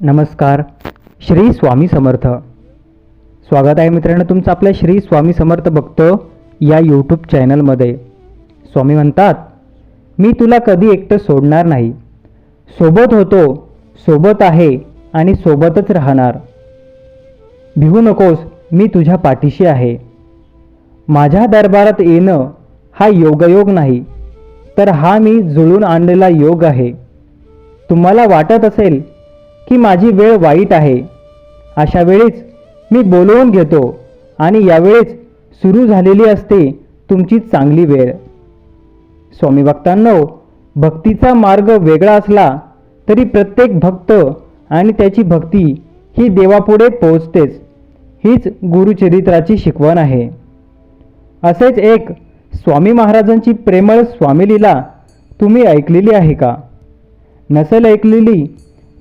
नमस्कार श्री स्वामी समर्थ. स्वागत आहे मित्रांनो तुमचं आपल्या श्री स्वामी समर्थ बघतो या यूट्यूब चॅनलमध्ये स्वामी म्हणतात मी तुला कधी एकटं सोडणार नाही. सोबत होतो सोबत आहे आणि सोबतच राहणार. भिवू नकोस मी तुझ्या पाठीशी आहे. माझ्या दरबारात येणं हा योगयोग नाही तर हा मी जुळून आणलेला योग आहे. तुम्हाला वाटत असेल की माझी वेळ वाईट आहे. अशा वेळेस मी बोलवून घेतो आणि यावेळेस सुरू झालेली असते तुमची चांगली वेळ. स्वामी भक्तांनो भक्तीचा मार्ग वेगळा असला तरी प्रत्येक भक्त आणि त्याची भक्ती ही देवापुढे पोचतेच हीच गुरुचरित्राची शिकवण आहे. असेच एक स्वामी महाराजांची प्रेमळ स्वामीलीला तुम्ही ऐकलेली आहे का? नसेल ऐकलेली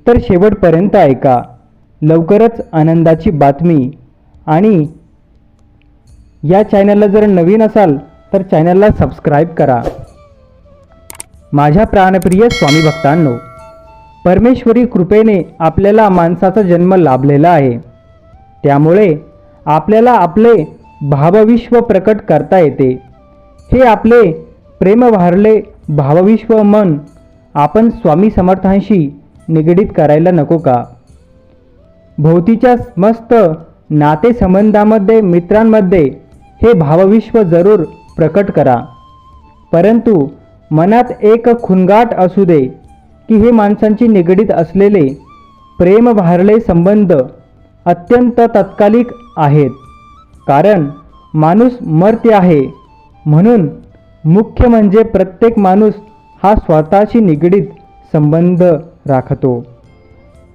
तर शेवटपर्यंत ऐका. लवकरच आनंदाची बातमी. आणि या चॅनलला जर नवीन असाल तर चॅनलला सबस्क्राईब करा. माझ्या प्राणप्रिय स्वामी भक्तांनो परमेश्वरी कृपेने आपल्याला माणसाचा जन्म लाभलेला आहे. त्यामुळे आपल्याला आपले भावविश्व प्रकट करता येते. हे आपले प्रेमभारले भावविश्व मन आपण स्वामी समर्थांशी निगडीत करायला नको का? भोवतीच्या मस्त नातेसंबंधामध्ये मित्रांमध्ये हे भावविश्व जरूर प्रकट करा. परंतु मनात एक खुनगाट असू दे की हे माणसांची निगडीत असलेले प्रेम भारले संबंध अत्यंत तत्कालिक आहेत. कारण माणूस मर्त्य आहे. म्हणून मुख्य म्हणजे प्रत्येक माणूस हा स्वतःशी निगडीत संबंध राखतो.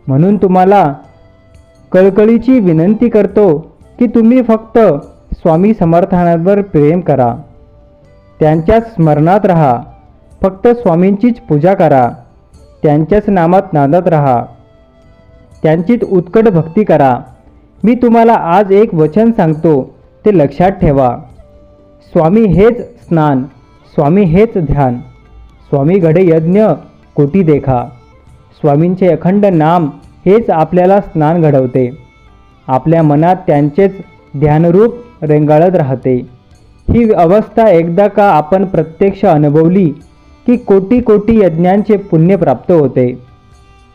म्हणून तुम्हाला कळकळीची विनंती करतो की तुम्ही फक्त स्वामी समर्थांवर प्रेम करा. त्यांच्याच स्मरणात राहा. फक्त स्वामींचीच पूजा करा. त्यांच्याच नामात नांदत राहा. त्यांचीच उत्कट भक्ती करा. मी तुम्हाला आज एक वचन सांगतो ते लक्षात ठेवा. स्वामी हेच स्नान स्वामी हेच ध्यान. स्वामी घडे यज्ञ कोटी देखा. स्वामींचे अखंड नाम हेच आपल्याला स्नान घडवते. आपल्या मनात त्यांचेच ध्यानरूप रेंगाळत राहते. ही अवस्था एकदा का आपण प्रत्यक्ष अनुभवली की कोटी कोटी यज्ञांचे पुण्य प्राप्त होते.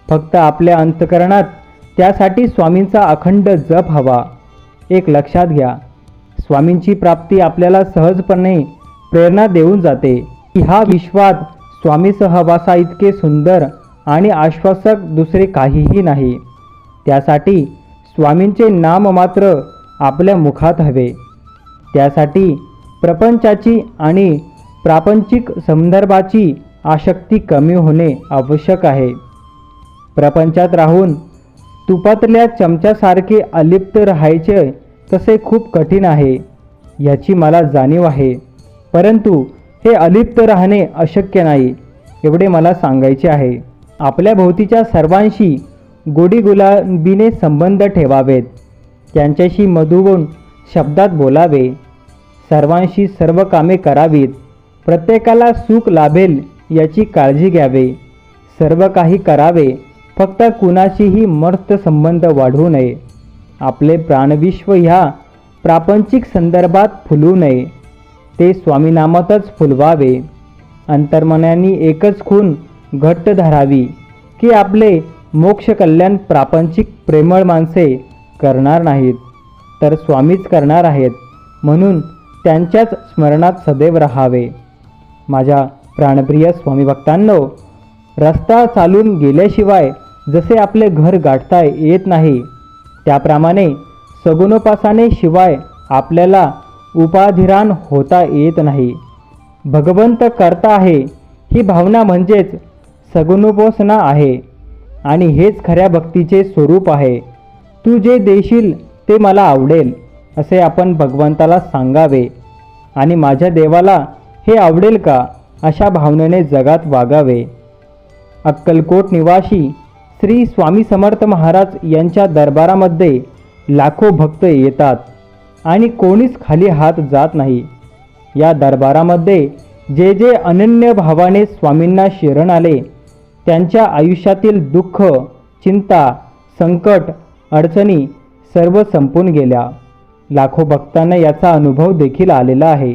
फक्त आपल्या अंतकरणात त्यासाठी स्वामींचा अखंड जप हवा. एक लक्षात घ्या स्वामींची प्राप्ती आपल्याला सहजपणे प्रेरणा देऊन जाते की हा विश्वात स्वामी सहवासा इतके सुंदर आणि आश्वासक दुसरे काहीही नाही. त्यासाठी स्वामींचे नाम मात्र आपल्या मुखात हवे. त्यासाठी प्रपंचाची आणि प्रापंचिक संदर्भाची आसक्ती कमी होणे आवश्यक आहे. प्रपंचात राहून तुपातल्या चमच्यासारखे अलिप्त राहायचे तसे खूप कठीण आहे याची मला जाणीव आहे. परंतु हे अलिप्त राहणे अशक्य नाही एवढे मला सांगायचे आहे. आपल्या भोवतीच्या सर्वांशी गोडी गुलाबीने संबंध ठेवावेत. त्यांच्याशी मधुगुण शब्दात बोलावे. सर्वांशी सर्व कामे करावीत. प्रत्येकाला सुख लाभेल याची काळजी घ्यावे. सर्व काही करावे. फक्त कुणाशीही मर्त संबंध वाढवू नये. आपले प्राणविश्व ह्या प्रापंचिक संदर्भात फुलू नये. ते स्वामीनामातच फुलवावे. अंतर्मनाने एकच खून घट्ट धरावी की आपले मोक्ष कल्याण प्रापंचिक प्रेमळ माणसे करणार नाहीत तर स्वामीच करणार आहेत म्हणून त्यांच्याच स्मरणात सदैव राहावे. माझ्या प्राणप्रिय स्वामी भक्तांनो रस्ता चालून गेल्याशिवाय जसे आपले घर गाठता येत नाही त्याप्रमाणे सगुणोपासाने शिवाय आपल्याला उपाधिरान होता येत नाही. भगवंत करता आहे ही भावना म्हणजेच सगुणोपासना आहे आणि हेच खऱ्या भक्तीचे स्वरूप आहे. तू जे देशील ते मला आवडेल असे आपण भगवंताला सांगावे. आणि माझ्या देवाला हे आवडेल का अशा भावनेने जगात वागावे. अक्कलकोट निवासी श्री स्वामी समर्थ महाराज यांच्या दरबारामध्ये लाखो भक्त येतात आणि कोणीच खाली हात जात नाही. या दरबारामध्ये जे जे अनन्य भावाने स्वामींना शरण आले त्यांच्या आयुष्यातील दुःख चिंता संकट अडचणी सर्व संपून गेल्या. लाखो भक्तांना याचा अनुभव देखील आलेला आहे.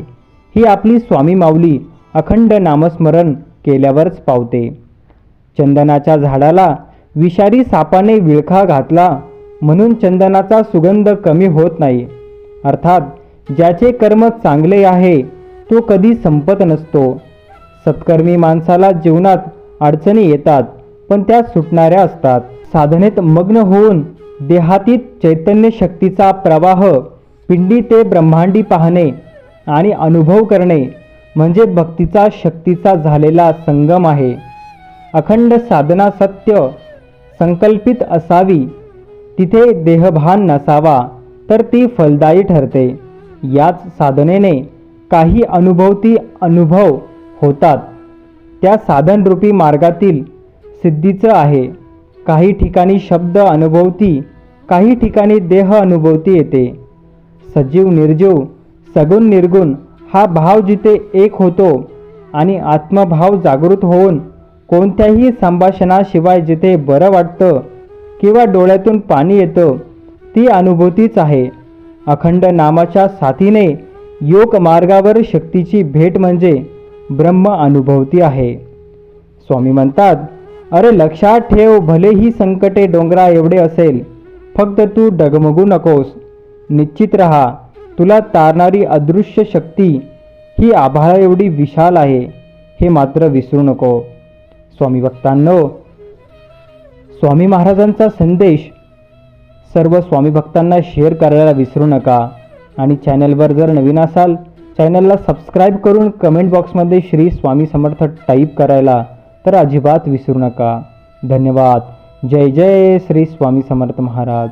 ही आपली स्वामी माऊली अखंड नामस्मरण केल्यावरच पावते. चंदनाच्या झाडाला विषारी सापाने विळखा घातला म्हणून चंदनाचा सुगंध कमी होत नाही. अर्थात ज्याचे कर्म चांगले आहे तो कधी संपत नसतो. सत्कर्मी माणसाला जीवनात अडचणी येतात पण त्या सुटणाऱ्या असतात. साधनेत मग्न होऊन देहातीत चैतन्य शक्तीचा प्रवाह पिंडी ते ब्रह्मांडी पाहणे आणि अनुभव करणे म्हणजे भक्तीचा शक्तीचा झालेला संगम आहे. अखंड साधना सत्य संकल्पित असावी. तिथे देहभान नसावा तर ती फलदायी ठरते. याच साधनेने काही अनुभवती अनुभव होतात. त्या साधनरूपी मार्गातील सिद्धीचं आहे. काही ठिकाणी शब्द अनुभवती काही ठिकाणी देह अनुभवती येते. सजीव निर्जीव सगुण निर्गुण हा भाव जिथे एक होतो आणि आत्मभाव जागृत होऊन कोणत्याही संभाषणाशिवाय जिथे बरं वाटतं किंवा डोळ्यातून पाणी येतं ती अनुभूतीच आहे. अखंड नामाच्या साथीने योग मार्गावर शक्तीची भेट म्हणजे ब्रह्म अनुभवती आहे. स्वामी म्हणतात अरे लक्षात ठेव भले ही संकटे डोंगरा एवढे असेल फक्त तू डगमगू नकोस. निश्चित रहा तुला तारणारी अदृश्य शक्ती ही आभाळा एवढी विशाल आहे हे मात्र विसरू नको. स्वामी भक्तांनो स्वामी महाराजांचा संदेश सर्व स्वामी भक्तांना शेअर करायला विसरू नका आणि चॅनलवर जर नवीन असाल चॅनलला सबस्क्राईब करून कमेंट बॉक्समध्ये श्री स्वामी समर्थ टाईप करायला तर अजिबात विसरू नका. धन्यवाद. जय जय श्री स्वामी समर्थ महाराज.